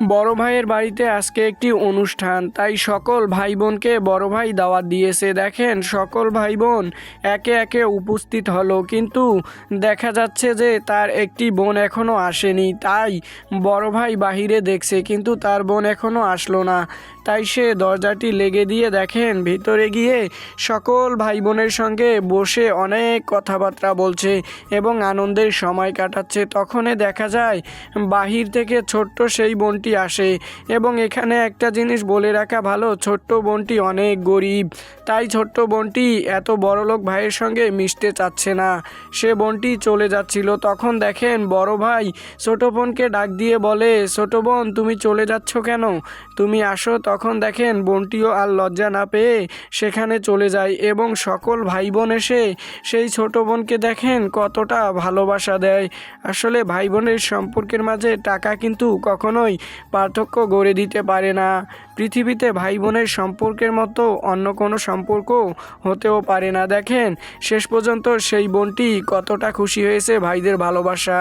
বড় ভাইয়ের বাড়িতে আজকে একটি অনুষ্ঠান, তাই সকল ভাই বোনকে বড় ভাই দাওয়াত দিয়েছে। দেখেন, সকল ভাই বোন একে একে উপস্থিত হলো, কিন্তু দেখা যাচ্ছে যে তার একটি বোন এখনও আসেনি, তাই বড় ভাই বাহিরে দেখছে, কিন্তু তার বোন এখনও আসলো না। তাই সে দরজাটি লেগে দিয়ে দেখেন, ভিতরে গিয়ে সকল ভাই বোনের সঙ্গে বসে অনেক কথাবার্তা বলছে এবং আনন্দের সময় কাটাচ্ছে। তখনই দেখা যায়, বাহির থেকে ছোট্ট সেই বোনটি আসে এবং এখানে একটা জিনিস বলে রাখা ভালো, ছোট্ট বোনটি অনেক গরিব। তাই ছোট্ট বোনটি এত বড়লোক ভাইয়ের সঙ্গে মিশতে চাচ্ছে না। সে বোনটি চলে যাচ্ছিল। তখন দেখেন বড় ভাই ছোট বোনকে ডাক দিয়ে বলে, ছোট বোন, তুমি চলে যাচ্ছ কেন? তুমি আসো। তখন দেখেন বোনটিও আর লজ্জা না পেয়ে সেখানে চলে যায় এবং সকল ভাই বোন এসে সেই ছোট বোনকে দেখেন কতটা ভালোবাসা দেয়। আসলে ভাই বোনের সম্পর্কের মাঝে টাকা কিন্তু কখনোই পার্থক্য গড়ে দিতে পারে না। পৃথিবীতে ভাই বোনের সম্পর্কের মতো অন্য কোনো সম্পর্ক হতেও পারে না। দেখেন, শেষ পর্যন্ত সেই বোনটি কতটা খুশি হয়েছে ভাইদের ভালোবাসা।